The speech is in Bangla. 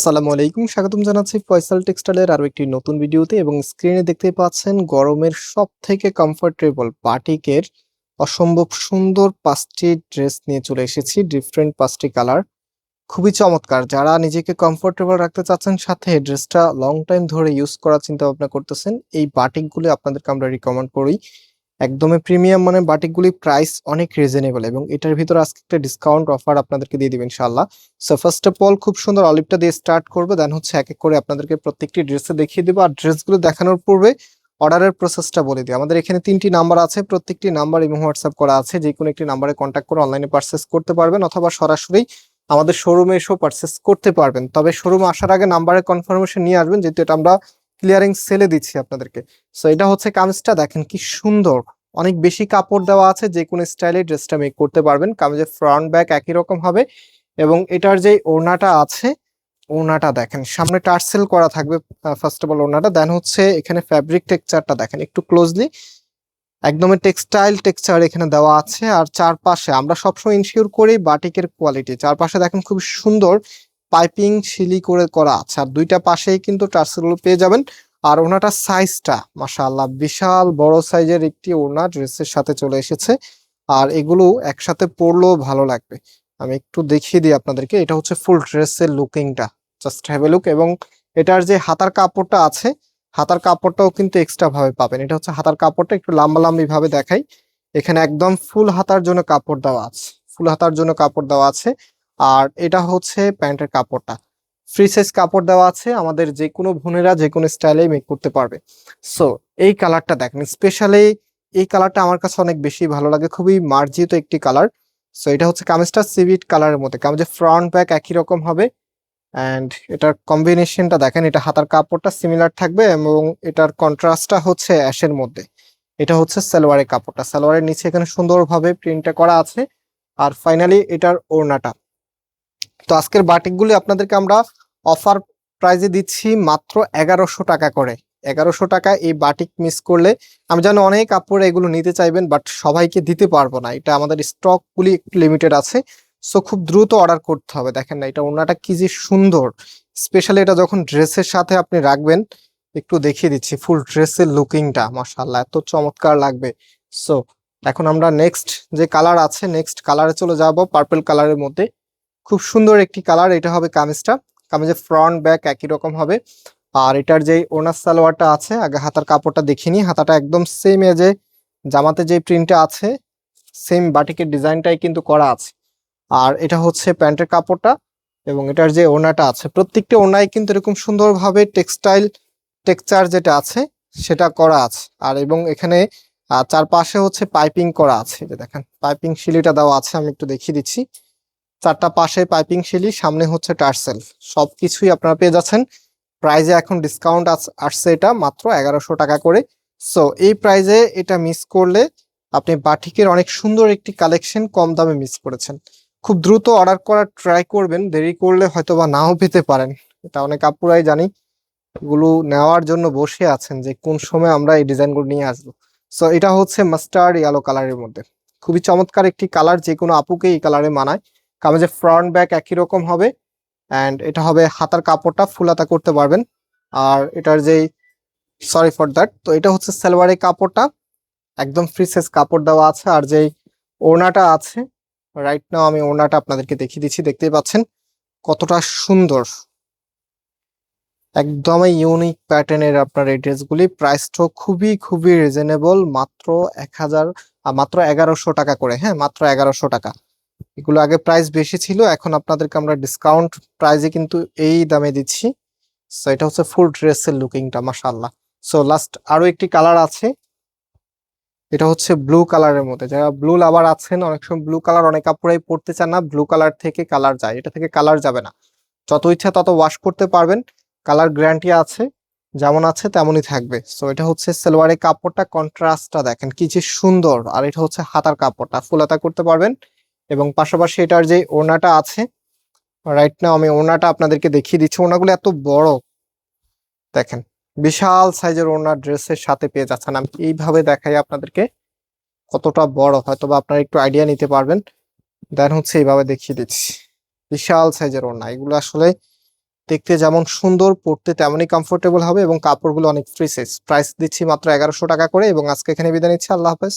আসসালামু আলাইকুম, স্বাগতম জানাচ্ছি ফয়সাল টেক্সটাইলের আরও একটি নতুন ভিডিওতে এবং স্ক্রিনে দেখতে পাচ্ছেন গরমের সব থেকে কমফোর্টেবল বাটিকের অসম্ভব সুন্দর পাঁচটি ড্রেস নিয়ে চলে এসেছি ডিফারেন্ট পাঁচটি কালার খুবই চমৎকার, যারা নিজেকে কমফোর্টেবল রাখতে চাচ্ছেন সাথে ড্রেসটা লং টাইম ধরে ইউজ করার চিন্তা ভাবনা করতেছেন, এই বাটিকগুলো আপনাদেরকে আমরা রিকমেন্ড করি। একদমই প্রিমিয়াম মানে বাটিকগুলি প্রাইস অনেক রিজনেবল এবং এটার ভিতরে আজকে একটা ডিসকাউন্ট অফার আপনাদেরকে দিয়ে দিবেন ইনশাআল্লাহ। সো ফার্স্ট অফ অল খুব সুন্দর অলিভটা দিয়ে স্টার্ট করব দেন হচ্ছে এক এক করে আপনাদেরকে প্রত্যেকটি ড্রেসে দেখিয়ে দেবো। আর ড্রেসগুলো দেখানোর পূর্বে অর্ডারের প্রসেসটা বলে দিই। আমাদের এখানে তিনটি নাম্বার আছে, প্রত্যেকটি নাম্বার এবং হোয়াটসঅ্যাপ করা আছে। যে কোনো একটি নাম্বারে কন্ট্যাক্ট করে অনলাইনে পারচেস করতে পারবেন অথবা সরাসরি আমাদের শোরুমে এসেও পারচেস করতে পারবেন। তবে শোরুমে আসার আগে নাম্বারের কনফার্মেশন নিয়ে আসবেন, যেহেতু এটা আমরা ক্লিয়ারিং সেলে দিচ্ছি আপনাদেরকে। সো এটা হচ্ছে কামিজটা, দেখেন কি সুন্দর। অনেক বেশি কাপড় দেওয়া আছে, যে কোনো স্টাইলে ড্রেসটা মেক করতে পারবেন। কামিজের ফ্রন্ট ব্যাক একই রকম হবে এবং এটার যে ওড়নাটা আছে, ওড়নাটা দেখেন, সামনে টার্সেল করা থাকবে ফার্স্ট অফ অল ওড়নাটা দেন হচ্ছে এখানে ফ্যাব্রিক টেক্সচারটা দেখেন, একটু ক্লোজলি একদমই টেক্সটাইল টেক্সচার এখানে দেওয়া আছে, আর চারপাশে, আমরা সবসময় ইনশিওর করি বাটিকের কোয়ালিটি চারপাশে দেখেন খুব সুন্দর পাইপিং শিলি করে করা আছে। আর দুইটা পাশেই কিন্তু টার্সেলগুলো পেয়ে যাবেন। আর ওনাটার সাইজটা, মাশাআল্লাহ, বিশাল বড় সাইজের একটি ওড়না ড্রেসের সাথে চলে এসেছে। আর এগুলো একসাথে পরলেও ভালো লাগবে। আমি একটু দেখিয়ে দিই আপনাদেরকে, এটা হচ্ছে ফুল ড্রেসের লুকিংটা। জাস্ট হ্যাভ লুক এবং এটার যে হাতার কাপড়টা আছে, হাতার কাপড়টাও কিন্তু এক্সট্রা ভাবে পাবেন। এটা হচ্ছে হাতার কাপড়টা, একটু লম্বা লম্বি ভাবে দেখাই। এখানে একদম ফুল হাতার জন্য কাপড় দেওয়া আছে। ফুল হাতার জন্য কাপড় দেওয়া আছে। আর এটা হচ্ছে প্যান্টের কাপড়টা। ফ্রি সাইজ কাপড় দেওয়া আছে, আমাদের যে কোনো বোনেরা যে কোনো স্টাইলে মেক করতে পারবে। সো এই কালারটা দেখেন স্পেশালি এই কালারটা আমার কাছে অনেক বেশি ভালো লাগে, খুবই মার্জিত একটি কালার। সো এটা হচ্ছে কামিজটা সিভিট কালারের মধ্যে, কামিজের ফ্রন্ট ব্যাক একই রকম হবে। অ্যান্ড এটার কম্বিনেশনটা দেখেন, এটা হাতার কাপড়টা সিমিলার থাকবে এবং এটার কন্ট্রাস্টটা হচ্ছে অ্যাশের মধ্যে। এটা হচ্ছে সালোয়ারের কাপড়টা, সালোয়ারের নিচে এখানে সুন্দরভাবে প্রিন্টটা করা আছে। আর ফাইনালি এটার ওড়নাটা। তো আজকের বাটিকগুলি আপনাদেরকে আমরা অফার প্রাইজে দিচ্ছি মাত্র এগারোশো টাকা করে। এগারোশো টাকা এই বাটিক মিস করলে আমি জানি অনেক কাপড় এগুলো নিতে চাইবেন বাট সবাইকে দিতে পারব না। এটা আমাদের স্টকগুলি একটু লিমিটেড আছে সো খুব দ্রুত অর্ডার করতে হবে। দেখেন না, এটা ওনাটা কি যে সুন্দর। স্পেশালি এটা যখন ড্রেসের সাথে আপনি রাখবেন, একটু দেখিয়ে দিচ্ছি ফুল ড্রেসের লুকিংটা মাসাল্লাহ এত চমৎকার লাগবে। সো এখন আমরা নেক্সট যে কালার আছে নেক্সট কালারে চলে যাব পার্পল কালারের মধ্যে। খুব সুন্দর একটি কালার, এটা হবে কামিজটা। কামিজের ফ্রন্ট ব্যাক একই রকম হবে। আর এটার যে ওনার সালোয়ারটা আছে, আগে হাতার কাপড়টা দেখিনি হাতাটা একদম সেম এজে জামাতে যে প্রিন্টটা আছে সেম বাটিকের ডিজাইনটাই কিন্তু করা আছে। আর এটা হচ্ছে প্যান্টের কাপড়টা এবং এটার যে ওনাটা আছে, প্রত্যেকটা ওনায় কিন্তু এরকম সুন্দরভাবে টেক্সটাইল টেক্সচার যেটা আছে, সেটা করা আছে। আর এবং এখানে চারপাশে হচ্ছে পাইপিং করা আছে। এটা দেখেন পাইপিং শিলিটা দেওয়া আছে, আমি একটু দেখিয়ে দিচ্ছি। চারটা পাশে পাইপিং শিলি সামনে হচ্ছে টার্সেল সবকিছুই আপনারা পেয়ে যাচ্ছেন। প্রাইজে এখন ডিসকাউন্ট আসছে এটা মাত্র এগারোশো টাকা করে। সো, এই প্রাইজে এটা মিস করলে আপনি বাটিকের অনেক সুন্দর একটি কালেকশন কম দামে মিস করেছেন। খুব দ্রুত অর্ডার করার ট্রাই করবেন, দেরি করলে হয়তো বা নাও পেতে পারেন। এটা অনেক আপুরাই জানি। এগুলো নেওয়ার জন্য বসে আছেন যে কোন সময় আমরা এই ডিজাইনগুলো নিয়ে আসব। সো, এটা হচ্ছে মাস্টার্ড ইয়েলো কালারের মধ্যে। খুবই চমৎকার একটি কালার যে কোনো আপুকে এই কালারে মানায়। কামিজের ফ্রন্ট ব্যাক একই রকম হবে অ্যান্ড এটা হবে হাতার কাপড়টা ফুল হাতা করতে পারবেন। আর এটার যেই সরি ফর দ্যাট তো এটা হচ্ছে সালোয়ারের কাপড়টা, একদম ফ্রি সাইজ কাপড় দেওয়া আছে। আর যেই ওড়নাটা আছে রাইট নাও আমি ওড়নাটা আপনাদেরকে দেখিয়ে দিচ্ছি, দেখতেই পাচ্ছেন কতটা সুন্দর। একদমই ইউনিক প্যাটার্নের আপনার এই ড্রেসগুলি। প্রাইসটাও খুবই খুবই রিজনেবল মাত্র এক হাজার মাত্র এগারোশো টাকা করে হ্যাঁ মাত্র এগারোশো টাকা। এগুলো আগে প্রাইস বেশি ছিল, এখন আপনাদেরকে আমরা ডিসকাউন্ট প্রাইজে কিন্তু এই দামে দিচ্ছি। সো এটা হচ্ছে ফুল ড্রেসের লুকিংটা মাশাআল্লাহ। সো লাস্ট আরও একটি কালার আছে। এটা হচ্ছে ব্লু কালারের মধ্যে। যারা ব্লু লাভার আছেন, অনেক সময় ব্লু কালার অনেক কাপড়াই পড়তে চান না ব্লু কালার থেকে কালার যায়। এটা থেকে কালার যাবে না। যত ইচ্ছা তত ওয়াশ করতে পারবেন। কালার গ্যারান্টি আছে। যেমন আছে, তেমনই থাকবে। সো এটা হচ্ছে সালোয়ারের কাপড়টা কন্ট্রাস্টটা দেখেন কি যে সুন্দর। আর এটা হচ্ছে হাতার কাপড়টা, ফুল হাতা করতে পারবেন। এবং পাশাপাশি এটার যে ওড়নাটা আছে রাইট নাও আমি ওড়নাটা আপনাদেরকে দেখিয়ে দিচ্ছি। ওনাগুলো এত বড়, দেখেন, বিশাল সাইজের ওড়না ড্রেসের সাথে পেয়ে যাচ্ছেন। আমি এইভাবে দেখাই আপনাদেরকে কতটা বড় হয়তো বা আপনারা একটু আইডিয়া নিতে পারবেন। দেন হচ্ছে এইভাবে দেখিয়ে দিচ্ছি। বিশাল সাইজের ওড়না, এগুলো আসলে দেখতে যেমন সুন্দর পড়তে তেমনই কমফোর্টেবল হবে এবং কাপড়গুলো অনেক ফ্রি সাইজ প্রাইস দিচ্ছি মাত্র এগারোশো টাকা করে এবং আজকে এখানে বিদায় নিচ্ছি। আল্লাহ হাফেজ।